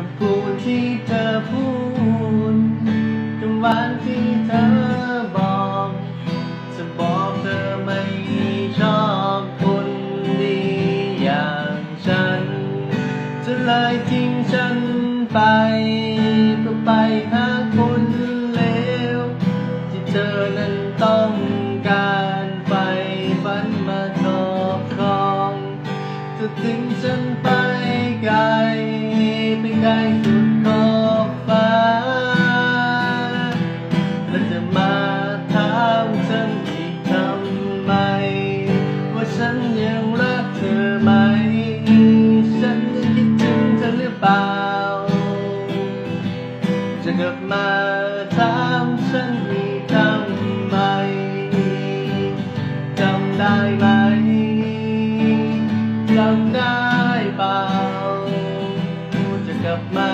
คำพูดที่เธอพูดคำหวานที่เธอบอก จะบอกเธอไม่ชอบคนดีอย่างฉัน จะเลยทิ้งฉันไปเพื่อไปหาคนเลวที่เธอนั้นต้องการไปฝันมาครอบครองจะทิ้งฉันไป ไปไกลสุดขอบฟ้าและจะมาถามฉันอีกทำไม ว่าฉันยังรักเธอไหม ฉันยังคิดถึงเธอหรือเปล่า จะกลับมาถามฉันอีกทำไมจำได้ไหมจำได้เปล่า กลับมา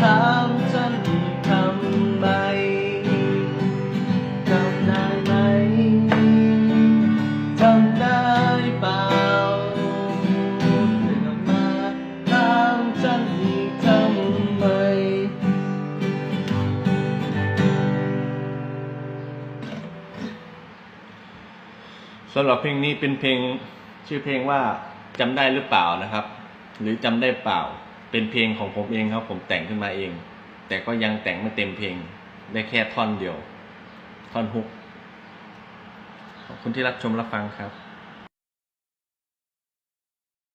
ถามฉันอีกทำไมจำได้ไหมจำได้เปล่าจะกลับมาถามฉันอีกทำไม สำหรับเพลงนี้เป็นเพลงชื่อเพลงว่าจำได้หรือเปล่านะครับ หรือจำได้เปล่า เป็นเพลงของผมเองครับ ผมแต่งขึ้นมาเอง แต่ก็ยังแต่งไม่เต็มเพลง ได้แค่ท่อนเดียว ท่อนฮุกขอบคุณที่รับชมรับฟังครับ